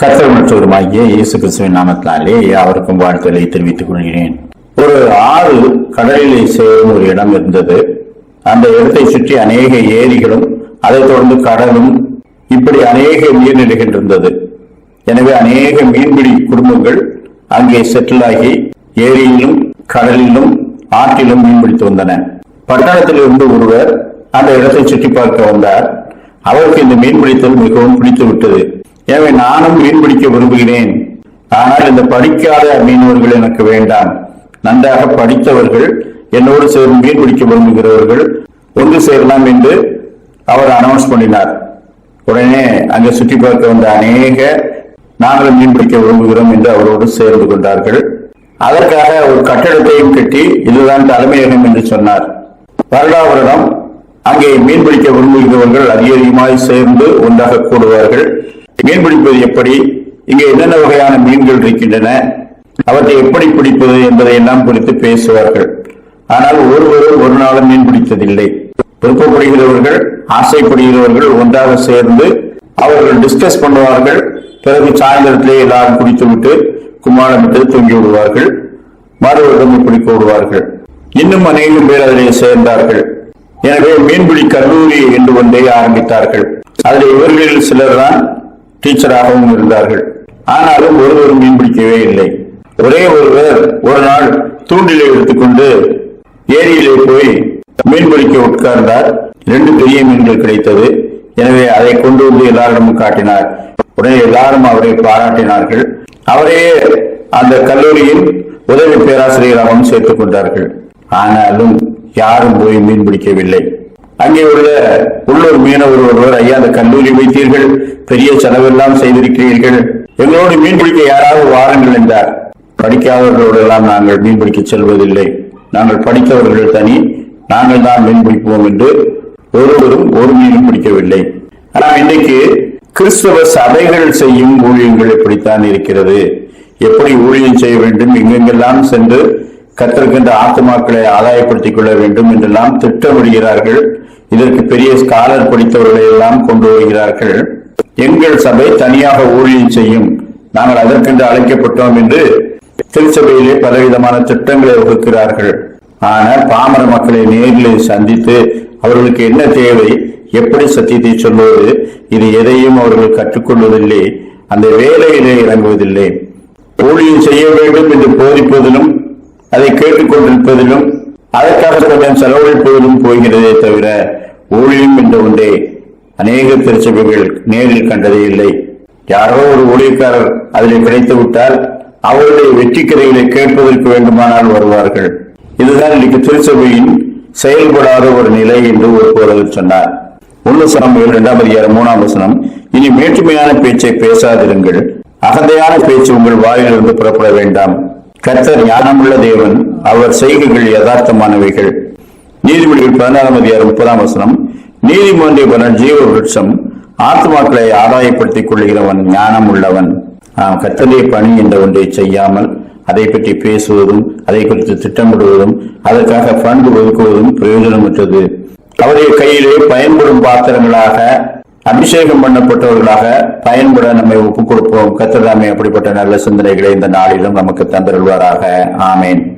கர்த்தர் மற்றவருமாகிய இயேசு கிறிஸ்துவின் நாமத்தினாலே அவருக்கும் வாழ்த்துக்களை தெரிவித்துக் கொள்கிறேன். ஒரு ஆறு கடலிலே சேரும் ஒரு இடம் இருந்தது. அந்த இடத்தை சுற்றி அநேக ஏரிகளும் அதைத் தொடர்ந்து கடலும் இப்படி அநேக நீர்நிலைகள் இருந்தது. எனவே அநேக மீன்பிடி குடும்பங்கள் அங்கே செட்டில் ஆகி ஏரியிலும் கடலிலும் ஆற்றிலும் மீன்பிடித்து வந்தன பட்டணத்தில் இருந்து ஒருவர் அந்த இடத்தை சுற்றி பார்க்க வந்தார். அவருக்கு இந்த மீன்பிடித்தல் மிகவும் பிடித்து விட்டது எனவே நானும் மீன் பிடிக்க விரும்புகிறேன். ஆனால் இந்த படிக்காத மீனவர்கள் எனக்கு வேண்டாம். நன்றாக படித்தவர்கள் என்னோடு சேர்ந்து மீன் பிடிக்க விரும்புகிறவர்கள் ஒன்று சேரலாம் என்று அவர் அனௌன்ஸ் பண்ணினார். உடனே அங்கே சுற்றி பார்க்க வந்த அநேக நாங்களும் மீன் பிடிக்க விரும்புகிறோம் என்று அவரோடு சேர்ந்து கொண்டார்கள். அதற்காக ஒரு கட்டடத்தையும் கட்டி இதுதான் தலைமையகம் என்று சொன்னார். வருடா வருடம் அங்கே மீன் பிடிக்க விரும்புகிறவர்கள் அதிக அதிகமாய் சேர்ந்து ஒன்றாக கூடுவார்கள். மீன் பிடிப்பது எப்படி? இங்கே என்னென்ன வகையான மீன்கள் இருக்கின்றன? அவற்றை எப்படி பிடிப்பது என்பதை எல்லாம் குறித்து பேசுவார்கள். ஆனால் ஒருவரும் ஒரு நாளும் மீன் பிடித்ததில்லை. விருப்பப்படுகிறவர்கள் ஆசைப்படுகிறவர்கள் ஒன்றாக சேர்ந்து அவர்கள் டிஸ்கஸ் பண்ணுவார்கள். பிறகு சாயந்தரத்திலே எல்லாரும் குடித்துவிட்டு கும்மாளமிட்டு தூங்கி விடுவார்கள். மறுவருடம் குடிக்க விடுவார்கள். இன்னும் அநேகம் பேர் அதிலே சேர்ந்தார்கள். எனவே மீன்பிடி கல்லூரி என்று ஒன்றை ஆரம்பித்தார்கள். அதில் இவர்களில் சிலர் தான் டீச்சராகவும் இருந்தார்கள். ஆனாலும் ஒருவரும் மீன் பிடிக்கவே இல்லை. ஒரே ஒருவர் ஒரு நாள் தூண்டிலை எடுத்துக்கொண்டு ஏரியிலே போய் மீன் பிடிக்க உட்கார்ந்தார். ரெண்டு பெரிய மீன்கள் கிடைத்தது. எனவே அதை கொண்டு வந்து எல்லாரிடமும் காட்டினார். உடனே எல்லாரும் அவரை பாராட்டினார்கள். அவரே அந்த கல்லூரியின் உதவி பேராசிரியராகவும் சேர்த்துக் கொண்டார்கள். ஆனாலும் யாரும் போய் மீன் பிடிக்கவில்லை. அங்கே உள்ள உள்ளூர் மீனவர் ஒருவர் ஐயா அந்த கல்லூரி வைத்தீர்கள். பெரிய செலவெல்லாம் செய்திருக்கிறீர்கள். எங்களோடு மீன் பிடிக்க யாராவது வாருங்கள் என்றார். படிக்காதவர்களோடு எல்லாம் நாங்கள் மீன் பிடிக்க செல்வதில்லை. நாங்கள் படித்தவர்கள் தனி. நாங்கள் தான் மீன் பிடிப்போம் என்று ஒருவரும் ஒரு மீனும் பிடிக்கவில்லை. ஆனால் இன்றைக்கு கிறிஸ்தவ சபைகள் செய்யும் ஊழியங்கள் இப்படித்தான் இருக்கிறது. எப்படி ஊழியம் செய்ய வேண்டும்? எங்கெங்கெல்லாம் சென்று கத்திருக்கின்ற ஆத்துமாக்களை ஆதாயப்படுத்திக் கொள்ள வேண்டும் என்றெல்லாம் திட்டமிடுகிறார்கள். இதற்கு பெரிய ஸ்காலர் படித்தவர்களை எல்லாம் கொண்டு வருகிறார்கள். எங்கள் சபை தனியாக ஊழியம் செய்யும். நாங்கள் அதற்கென்று அழைக்கப்பட்டோம் என்று திருச்சபையிலே பலவிதமான திட்டங்களை வகுக்கிறார்கள். ஆனால் பாமர மக்களை நேரில் சந்தித்து அவர்களுக்கு என்ன தேவை எப்படி சத்தியத்தை சொல்வது இது எதையும் அவர்கள் கற்றுக்கொள்வதில்லை. அந்த வேலையிலே இறங்குவதில்லை. ஊழியம் செய்ய வேண்டும் என்று போதிப்பதிலும் அதை கேட்டுக்கொண்டிருப்பதிலும் அதற்காக கொஞ்சம் செலவழிப்பதிலும் போகிறதே தவிர ஊழியம் என்ற ஒன்றே அநேக திருச்சபைகள் நேரில் கண்டதே இல்லை. யாரோ ஒரு ஊழியக்காரர் அதில் கிடைத்து விட்டால் அவருடைய வெற்றி கதைகளை கேட்பதற்கு வேண்டுமானால் வருவார்கள். இதுதான் இன்னைக்கு திருச்சபையின் செயல்படாத ஒரு நிலை என்று ஒரு போதகர் சொன்னார். ஒன்று சனமும் இரண்டாம் அதிகாரம் மூணாம் வசனம். இனி மேற்றுமையான பேச்சை பேசாதிருங்கள். அகந்தையான பேச்சு உங்கள் வாயிலிருந்து புறப்பட வேண்டாம். கர்த்தர் ஞானமுள்ள தேவன் அவர் செய்கைகள் யதார்த்தமானவைகள். நீதிமொழிகள் பதினாறாம் அதிகாரம் முப்பதாம் வசனம் நீதிமன்ற ஜீவ விருட்சம் ஆத்மாக்களை ஆதாயப்படுத்திக் கொள்கிறவன் ஞானம் உள்ளவன் நாம் கத்தலே பணி என்ற ஒன்றை செய்யாமல் அதை பற்றி பேசுவதும் அதை குறித்து திட்டமிடுவதும் அதற்காக ஃபண்ட் ஒதுக்குவதும் பிரயோஜனமற்றது. அவருடைய கையிலே பயன்படும் பாத்திரங்களாக அபிஷேகம் பண்ணப்பட்டவர்களாக பயன்பட நம்மை ஒப்புக் கொடுப்போம். கத்ததாமே அப்படிப்பட்ட நல்ல சிந்தனைகளை இந்த நாளிலும் நமக்கு தந்திருவாராக ஆமேன்.